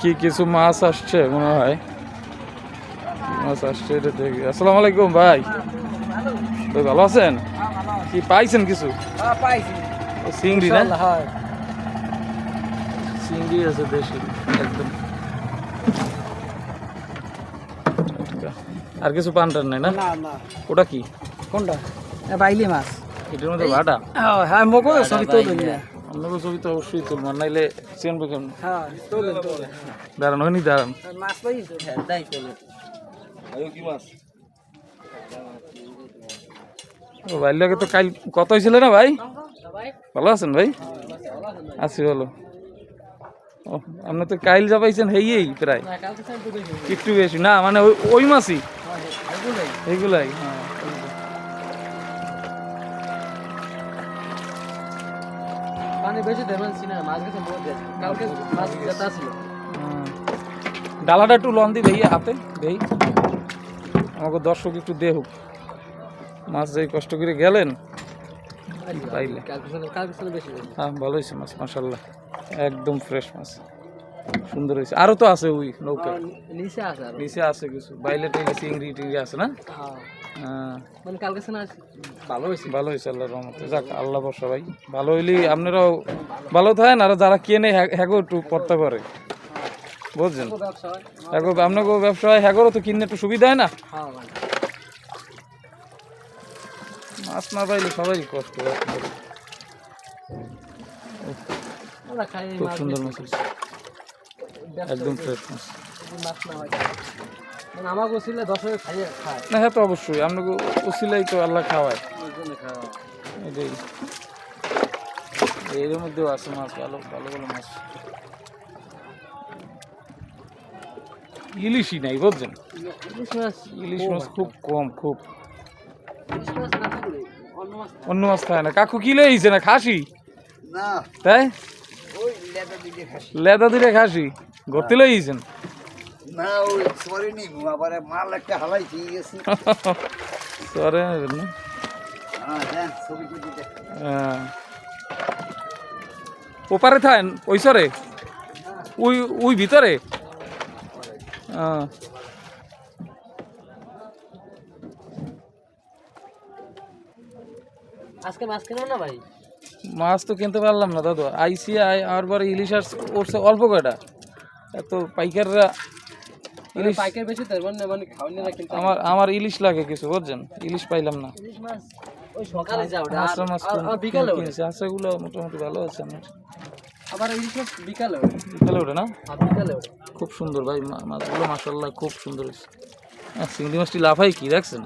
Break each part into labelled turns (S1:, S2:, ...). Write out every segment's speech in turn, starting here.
S1: কি কিছু মাছ আসছে মনে হয়? মাছ আসছে এটা দেখি। আসসালামু আলাইকুম ভাই। ভাই ভালো আছেন? কি পাইছেন কিছু? ও চিংড়ি না? চিংড়ি আছে দেশি একদম। আর কিছু পান টান নাই না? ওটা কি?
S2: কোনটা? বাইলি মাছ।
S1: এটার মধ্যে ভাটা?
S2: হ্যাঁ মোকো সবই তো
S1: আপনাকে ছবি তো অবশ্যই তুলব নাইলে চিনবো কেমন?
S2: হ্যাঁ তো দিন তো দিন
S1: দাঁড়ান হয়নি দাঁড়ান
S2: মাছ পাই তাই তো
S1: ও ভাই লাগে তো কাল কত হয়েছিল না ভাই? ভালো আছেন ভাই? আছি ভালো। ও আপনি তো কাইল যা পাইছেন হেই প্রায় একটু বেশি। না মানে ওই ওই মাছই? এইগুলাই হ্যাঁ। ডালাটা একটু লন দি ভাইয়া হাতে দেই। আমাকে দর্শক একটু দেহুক মাছ যাই কষ্ট করে গেলেন হ্যাঁ ভালো হয়েছে মাছ মাসাল্লাহ একদম ফ্রেশ মাছ। সুন্দর হয়েছে। আরও তো আছে ওই নৌকা।
S2: নিচে আছে
S1: নিচে আছে কিছু। বাইলে টাইলে চিংড়ি টিংড়ি আছে না?
S2: হ্যাঁ। মানে কালকে ভালো হয়েছে।
S1: ভালো হয়েছে আল্লাহর রহমতে। যাক আল্লাহ বর্ষা ভাই। ভালো হইলে আপনারাও ভালো থাকেন আর যারা কেনে হ্যাগো একটু পড়তে পারে বুঝছেন?
S2: ব্যবসা হয়।
S1: হ্যাগো আপনাকে ব্যবসায় হ্যাগোরও তো কিনতে একটু সুবিধা হয় না?
S2: হ্যাঁ
S1: মাছ না পাইলে সবাই কষ্ট হয়। খুব সুন্দর মাছ একদম ফ্রেশ মাছ।
S2: হয় মানে খাইয়ে খায়।
S1: না হ্যাঁ তো অবশ্যই। আপনাকে উসিলাই তো আল্লাহ খাওয়ায়। এটাই। এর মধ্যেও আছে মাছ ভালো ভালো ভালো মাছ। ইলিশই নাই বুঝছেন?
S2: ইলিশ মাছ
S1: ইলিশ মাছ খুব কম খুব।
S2: ইলিশ মাছ না থাকলে অন্য মাছ
S1: অন্য খায় না। কাকু কি লইছে না খাসি? তাই?
S2: লেদা
S1: দিলে খাসি। ঘরতে লইছেন
S2: না ওই আবার মাল একটা হালাই দিয়ে গেছে
S1: সরে
S2: হ্যাঁ হ্যাঁ ছবি
S1: ওপারে থাকেন ওই সরে ওই ওই ভিতরে? আহ,
S2: আজকে মাছ কিনো না ভাই?
S1: মাছ তো কিনতে পারলাম না দাদু। আইসি আই আর পরে ইলিশ আর অল্প কয়টা। এত পাইকাররা ইলিশ
S2: পাইকার বেশি তার মানে মানে খাওয়ানি না কিন্তু
S1: আমার আমার ইলিশ লাগে কিছু বুঝছেন? ইলিশ পাইলাম না।
S2: ইলিশ মাছ ওই সকালে যাও
S1: মাছটা মাছ
S2: আর আর বিকালে
S1: কিনেছি। আচ্ছাগুলো মোটামুটি ভালো আছে আমার।
S2: আবার ইলিশ মাছ বিকালে
S1: বিকালে ওঠে না?
S2: আর বিকালে ওঠে।
S1: খুব সুন্দর ভাই মা- মাছগুলো মাসাল্লাহ খুব সুন্দর হয়েছে। হ্যাঁ চিংড়ি মাছটি লাফাই কি দেখছেন?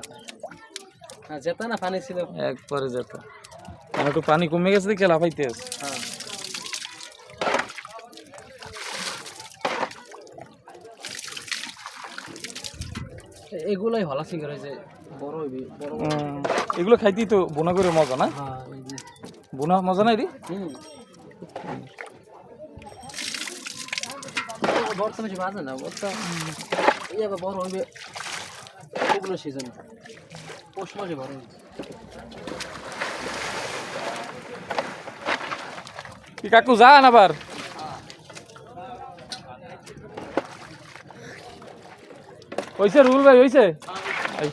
S2: হ্যাঁ যেতে না পানি ছিল?
S1: একবারে যেত মানে একটু পানি কমে গেছে দেখে লাফাইতে আছে।
S2: হ্যাঁ। এগুলোই হলা সিঙ্গার হয়েছে বড় হইবি
S1: এগুলো খাইতেই তো বোনা করে মজা না?
S2: হ্যাঁ
S1: বোনা মজা নাই রে?
S2: বর্তমানে বাজে না বড় হইবে ওগুলো সিজন পৌষ মাসে বড় হইবে।
S1: কাকু যান আবার? হইছে রুল ভাই হয়েছে এই